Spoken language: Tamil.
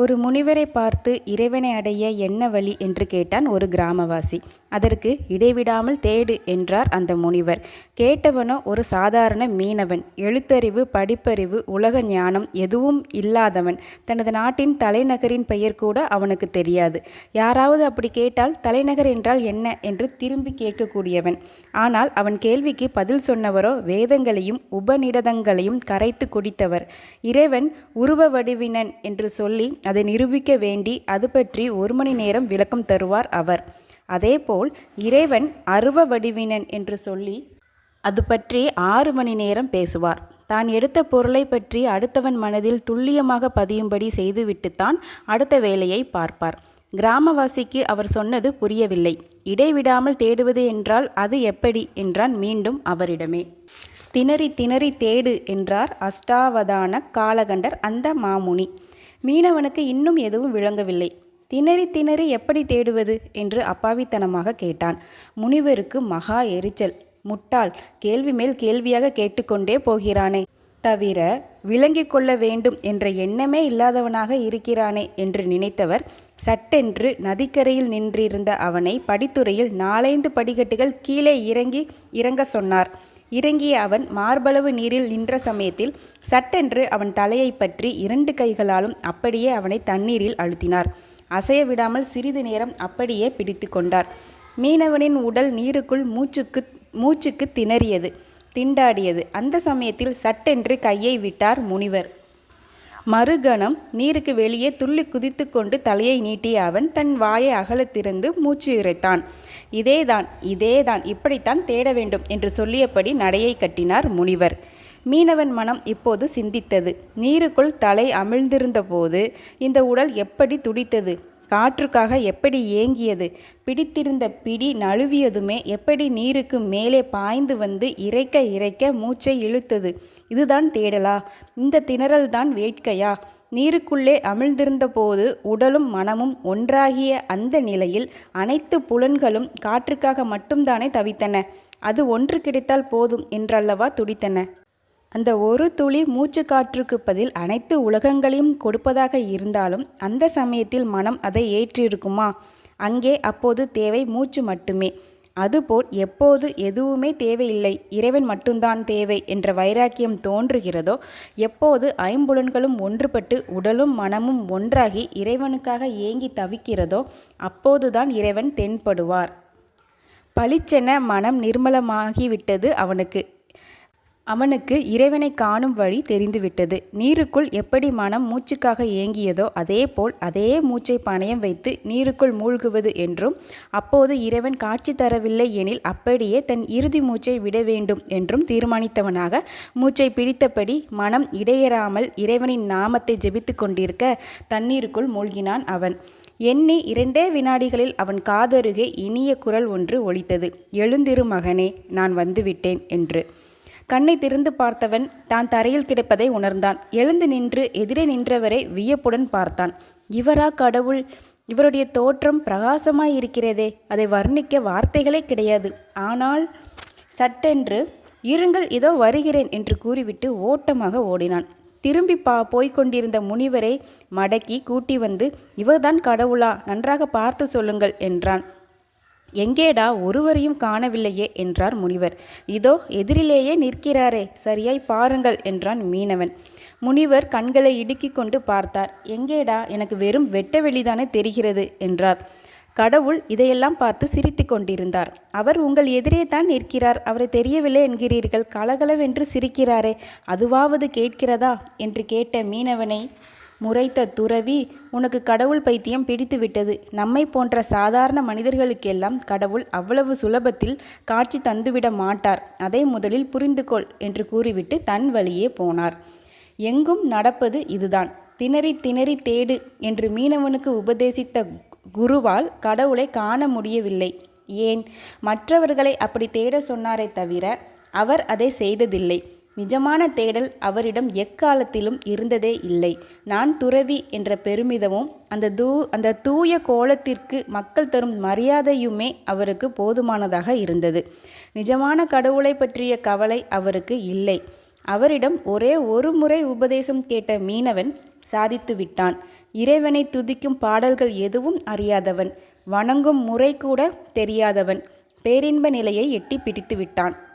ஒரு முனிவரை பார்த்து இறைவனை அடைய என்ன வழி என்று கேட்டான் ஒரு கிராமவாசி. அதற்கு இடைவிடாமல் தேடு என்றார் அந்த முனிவர். கேட்டவனோ ஒரு சாதாரண மீனவன். எழுத்தறிவு படிப்பறிவு உலக ஞானம் எதுவும் இல்லாதவன். தனது நாட்டின் தலைநகரின் பெயர் கூட அவனுக்கு தெரியாது. யாராவது அப்படி கேட்டால் தலைநகர் என்றால் என்ன என்று திரும்பி கேட்கக்கூடியவன். ஆனால் அவன் கேள்விக்கு பதில் சொன்னவரோ வேதங்களையும் உபநிடதங்களையும் கரைத்து குடித்தவர். இறைவன் உருவ வடிவினன் என்று சொல்லி அதை நிரூபிக்க வேண்டி அது பற்றி ஒரு மணி நேரம் விளக்கம் தருவார் அவர். அதேபோல் இறைவன் அருவ வடிவினன் என்று சொல்லி அது பற்றி ஆறு மணி நேரம் பேசுவார். தான் எடுத்த பொருளை பற்றி அடுத்தவன் மனதில் துல்லியமாக பதியும்படி செய்துவிட்டுத்தான் அடுத்த வேலையை பார்ப்பார். கிராமவாசிக்கு அவர் சொன்னது புரியவில்லை. இடைவிடாமல் தேடுவது என்றால் அது எப்படி? என்றான் மீண்டும் அவரிடமே. திணறி திணறி தேடு என்றார் அஷ்டாவதான காலகண்டர் அந்த மாமுனி. மீனவனுக்கு இன்னும் எதுவும் விளங்கவில்லை. திணறி திணறி எப்படி தேடுவது? என்று அப்பாவித்தனமாக கேட்டான். முனிவருக்கு மகா எரிச்சல். முட்டாள் கேள்வி மேல் கேள்வியாக கேட்டுக்கொண்டே போகிறானே. தவிர விளங்கிக் கொள்ள வேண்டும் என்ற எண்ணமே இல்லாதவனாக இருக்கிறானே என்று நினைத்தவர் சட்டென்று நதிக்கரையில் நின்றிருந்த அவனை படித்துறையில் நாலைந்து படிக்கட்டுகள் கீழே இறங்கி இறங்க சொன்னார். இறங்கிய அவன் மார்பளவு நீரில் நின்ற சமயத்தில் சட்டென்று அவன் தலையை பற்றி இரண்டு கைகளாலும் அப்படியே அவனை தண்ணீரில் அழுத்தினார். அசைய விடாமல் சிறிது நேரம் அப்படியே பிடித்து கொண்டார். மீனவனின் உடல் நீருக்குள் மூச்சுக்கு மூச்சுக்கு திணறியது திண்டாடியது. அந்த சமயத்தில் சட்டென்று கையை விட்டார் முனிவர். மறுகணம் நீருக்கு வெளியே துள்ளி குதித்து கொண்டு தலையை நீட்டிய அவன் தன் வாயை அகலத்திறந்து மூச்சு இறைத்தான். இதேதான் இதேதான் இப்படித்தான் தேட வேண்டும் என்று சொல்லியபடி நடையை கட்டினார் முனிவர். மீனவன் மனம் இப்போது சிந்தித்தது. நீருக்குள் தலை அமிழ்ந்திருந்தபோது இந்த உடல் எப்படி துடித்தது? காற்றுக்காக எப்படி ஏங்கியது? பிடித்திருந்த பிடி நழுவியதுமே எப்படி நீருக்கு மேலே பாய்ந்து வந்து இறைக்க இறைக்க மூச்சை இழுத்தது? இதுதான் தேடலா? இந்த திணறல்தான் வேட்கையா? நீருக்குள்ளே அமிழ்ந்திருந்த போது உடலும் மனமும் ஒன்றாகிய அந்த நிலையில் அனைத்து புலன்களும் காற்றுக்காக மட்டும்தானே தவித்தன? அது ஒன்று கிடைத்தால் போதும் என்றல்லவா துடித்தன? அந்த ஒரு துளி மூச்சு காற்றுக்கு பதில் அனைத்து உலகங்களையும் கொடுப்பதாக இருந்தாலும் அந்த சமயத்தில் மனம் அதை ஏற்றிருக்குமா? அங்கே அப்போது தேவை மூச்சு மட்டுமே. அதுபோல் எப்போது எதுவுமே தேவையில்லை. இறைவன் மட்டும்தான் தேவை என்ற வைராக்கியம் தோன்றுகிறதோ எப்போது ஐம்புலன்களும் ஒன்றுபட்டு உடலும் மனமும் ஒன்றாகி இறைவனுக்காக ஏங்கி தவிக்கிறதோ அப்போதுதான் இறைவன் தென்படுவார். பளிச்சென மனம் நிர்மலமாகிவிட்டது அவனுக்கு. அவனுக்கு இறைவனை காணும் வழி தெரிந்துவிட்டது. நீருக்குள் எப்படி மனம் மூச்சுக்காக ஏங்கியதோ அதேபோல் அதே மூச்சை பணயம் வைத்து நீருக்குள் மூழ்குவது என்றும் அப்போது இறைவன் காட்சி தரவில்லை எனில் அப்படியே தன் இறுதி மூச்சை விட வேண்டும் என்றும் தீர்மானித்தவனாக மூச்சை பிடித்தபடி மனம் இடையறாமல் இறைவனின் நாமத்தை ஜெபித்து கொண்டிருக்க தண்ணீருக்குள் மூழ்கினான் அவன். எண்ணி இரண்டே வினாடிகளில் அவன் காதருகே இனிய குரல் ஒன்று ஒலித்தது. எழுந்திரு மகனே நான் வந்துவிட்டேன் என்று. கண்ணை திறந்து பார்த்தவன் தான் தரையில் கிடப்பதை உணர்ந்தான். எழுந்து நின்று எதிரே நின்றவரை வியப்புடன் பார்த்தான். இவரா கடவுள்? இவருடைய தோற்றம் பிரகாசமாய் இருக்கிறதே. அதை வர்ணிக்க வார்த்தைகளே கிடையாது. ஆனால் சட்டென்று இருங்கள் இதோ வருகிறேன் என்று கூறிவிட்டு ஓட்டமாக ஓடினான். திரும்பி பா போய்கொண்டிருந்த முனிவரை மடக்கி கூட்டி வந்து இவர்தான் கடவுளா? நன்றாக பார்த்து சொல்லுங்கள் என்றான். எங்கேடா ஒருவரையும் காணவில்லையே என்றார் முனிவர். இதோ எதிரிலேயே நிற்கிறாரே சரியாய் பாருங்கள் என்றான் மீனவன். முனிவர் கண்களை இடுக்கிக் கொண்டு பார்த்தார். எங்கேடா எனக்கு வெறும் வெட்ட வெளிதானே தெரிகிறது என்றார். கடவுள் இதையெல்லாம் பார்த்து சிரித்து கொண்டிருந்தார். அவர் உங்கள் எதிரே தான் நிற்கிறார் அவரை தெரியவில்லை என்கிறீர்கள் கலகலவென்று சிரிக்கிறாரே அதுவாவது கேட்கிறதா? என்று கேட்ட மீனவனை முறைத்த துறவி உனக்கு கடவுள் பைத்தியம் பிடித்து விட்டது நம்மை போன்ற சாதாரண மனிதர்களுக்கெல்லாம் கடவுள் அவ்வளவு சுலபத்தில் காட்சி தந்துவிட மாட்டார். அதை முதலில் புரிந்து கொள் என்று கூறிவிட்டு தன் வழியே போனார். எங்கும் நடப்பது இதுதான். திணறி திணறி தேடு என்று மீனவனுக்கு உபதேசித்த குருவால் கடவுளை காண முடியவில்லை. ஏன்? மற்றவர்களை அப்படி தேட சொன்னாரே தவிர அவர் அதை செய்ததில்லை. நிஜமான தேடல் அவரிடம் எக்காலத்திலும் இருந்ததே இல்லை. நான் துறவி என்ற பெருமிதமும் அந்த தூ அந்த தூய கோலத்திற்கு மக்கள் தரும் மரியாதையுமே அவருக்கு போதுமானதாக இருந்தது. நிஜமான கடவுளை பற்றிய கவலை அவருக்கு இல்லை. அவரிடம் ஒரே ஒரு முறை உபதேசம் கேட்ட மீனவன் சாதித்து விட்டான். இறைவனை துதிக்கும் பாடல்கள் எதுவும் அறியாதவன். வணங்கும் முறை கூட தெரியாதவன். பேரின்ப நிலையை எட்டி பிடித்து விட்டான்.